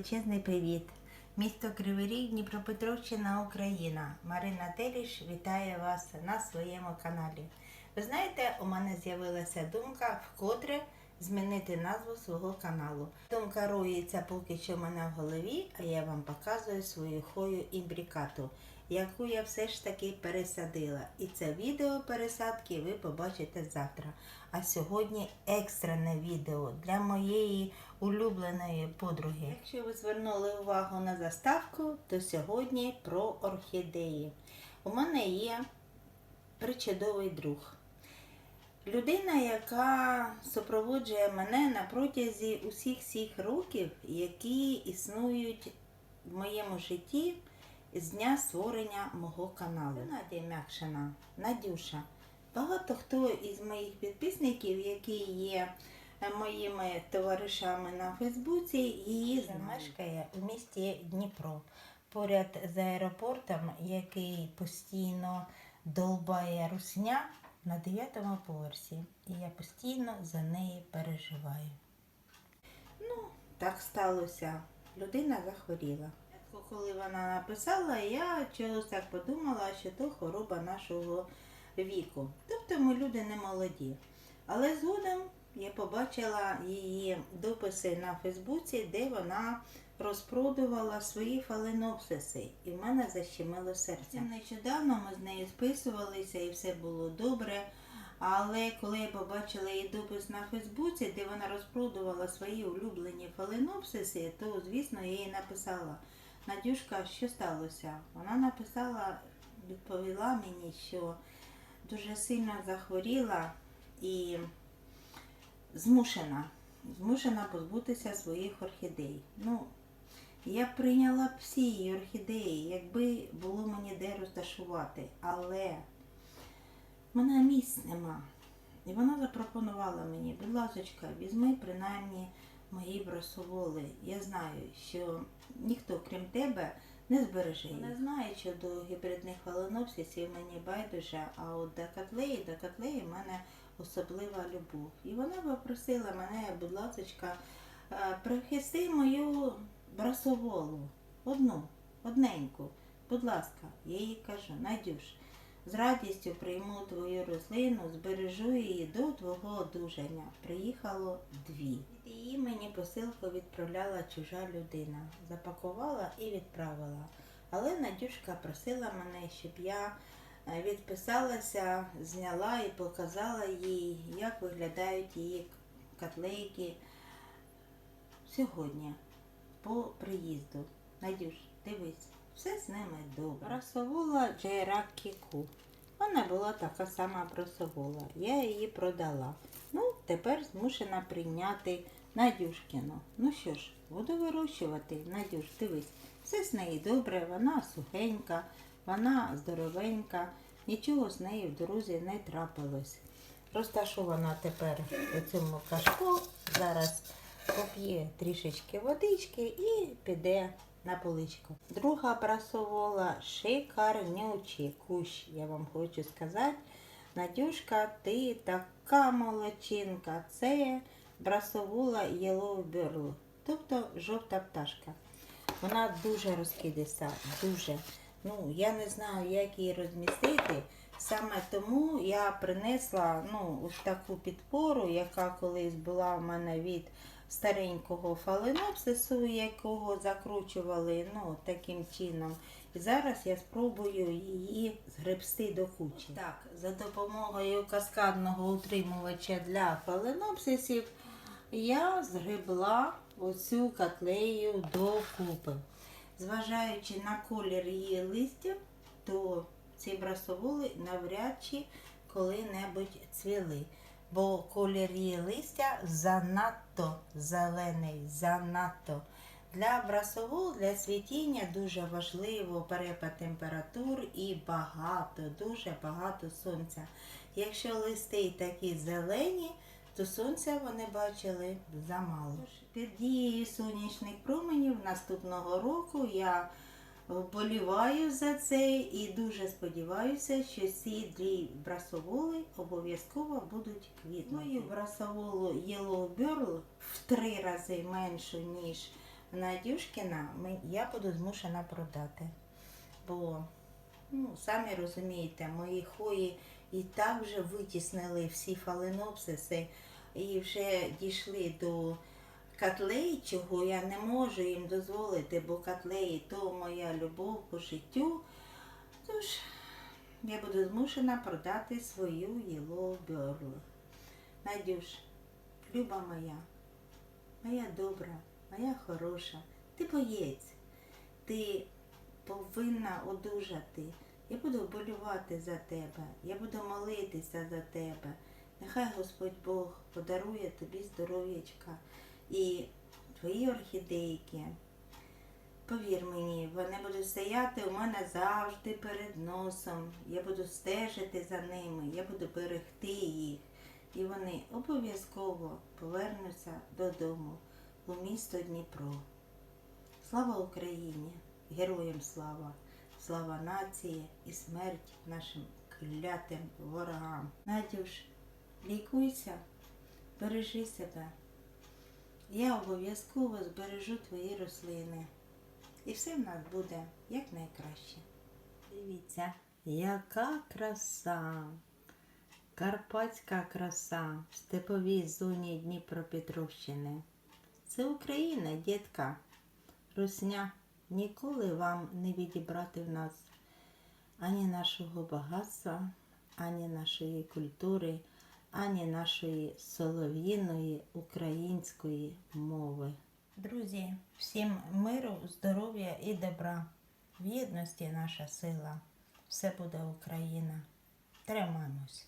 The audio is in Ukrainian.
величезний привіт! Місто Кривий Ріг, Дніпропетровщина, Україна. Марина Теліш вітає вас на своєму каналі. Ви знаєте, у мене з'явилася думка вкотре змінити назву свого каналу. Думка роїться поки що в мене в голові, а я вам показую свою хою імбрікату, яку я все ж таки пересадила. І це відео пересадки ви побачите завтра. А сьогодні екстрене відео для моєї улюбленої подруги. Якщо ви звернули увагу на заставку, то сьогодні про орхідеї. У мене є причудовий друг. Людина, яка супроводжує мене на протязі усіх всіх років, які існують в моєму житті з дня створення мого каналу. Надія Мякшина, Надюша. Багато хто із моїх підписників, які є е, моїми товаришами на Фейсбуці, її мешкає у місті Дніпро, поряд з аеропортом, який постійно долбає русня на дев'ятому поверсі. І я постійно за неї переживаю. Ну, так сталося. Людина захворіла. Коли вона написала, я чогось так подумала, що то хвороба нашого віку. Тобто ми люди не молоді. Але згодом я побачила її дописи на Фейсбуці, де вона розпродувала свої фаленопсиси, і в мене защемило серце. Нещодавно ми з нею списувалися і все було добре. Але коли я побачила її допис на Фейсбуці, де вона розпродувала свої улюблені фаленопсиси, то звісно я їй написала. Надюшка, що сталося? Вона написала, відповіла мені, що дуже сильно захворіла і змушена, змушена позбутися своїх орхідей. Ну, я прийняла б всі її орхідеї, якби було мені де розташувати, але мене місць нема. І вона запропонувала мені, будь ласочка, візьми принаймні мої бросоволи. Я знаю, що ніхто, крім тебе, не збереже Не знаю, що до гібридних фаленопсисів мені байдуже, а от до котлеї, до котлеї в мене особлива любов. І вона попросила мене, будь ласочка, е, прихисти мою брасоволу. Одну, одненьку. Будь ласка, я їй кажу, Надюш, з радістю прийму твою рослину, збережу її до твого одужання. Приїхало дві. Її мені посилку відправляла чужа людина. Запакувала і відправила. Але Надюшка просила мене, щоб я е, відписалася, зняла і показала їй, як виглядають її котлейки сьогодні по приїзду. Надюш, дивись, все з ними добре. Брасовола Джейрак Кіку. Вона була така сама брасовола. Я її продала. Ну, тепер змушена прийняти Надюшкину. Ну що ж, буду вирощувати. Надюш, дивись, все з нею добре, вона сухенька, вона здоровенька, нічого з нею в дорозі не трапилось. Розташована тепер у цьому кашку. Зараз поп'є трішечки водички і піде на поличку. Друга брасовола шикарнючий кущ, я вам хочу сказати. Надюшка, ти така молодчинка. Це брасовула Yellow тобто жовта пташка. Вона дуже розкидиста, дуже. Ну, я не знаю, як її розмістити. Саме тому я принесла ну, таку підпору, яка колись була в мене від старенького фаленопсису, якого закручували ну, таким чином. І зараз я спробую її згребсти до кучі. Так, за допомогою каскадного утримувача для фаленопсисів я згребла оцю котлею до купи. Зважаючи на колір її листя, то ці брасоволи навряд чи коли-небудь цвіли. Бо колір її листя занадто зелений, занадто. Для брасовол, для цвітіння дуже важливо перепад температур і багато, дуже багато сонця. Якщо листи такі зелені, то сонця вони бачили замало. Під дією сонячних променів наступного року я вболіваю за це і дуже сподіваюся, що ці дві брасоволи обов'язково будуть квітнути. Мою брасоволу Yellow Birl в три рази меншу, ніж Надюшкіна я буду змушена продати. Бо, ну, самі розумієте, мої хої і так вже витіснили всі фаленопсиси і вже дійшли до котлеї, чого я не можу їм дозволити, бо котлеї то моя любов по життю. Тож я буду змушена продати свою Yellow Burl. Надюш, люба моя, моя добра, моя хороша, ти боєць, ти повинна одужати. Я буду вболювати за тебе, я буду молитися за тебе. Нехай Господь Бог подарує тобі здоров'ячка і твої орхідейки. Повір мені, вони будуть стояти у мене завжди перед носом. Я буду стежити за ними, я буду берегти їх. І вони обов'язково повернуться додому у місто Дніпро. Слава Україні! Героям слава! Слава нації і смерть нашим клятим ворогам. Надюш, лікуйся, бережи себе. Я обов'язково збережу твої рослини. І все в нас буде якнайкраще. Дивіться, яка краса! Карпатська краса в степовій зоні Дніпропетровщини. Це Україна, дітка. Русня ніколи вам не відібрати в нас ані нашого багатства, ані нашої культури, ані нашої солов'їної української мови. Друзі, всім миру, здоров'я і добра. В єдності наша сила. Все буде Україна. Тримаємось.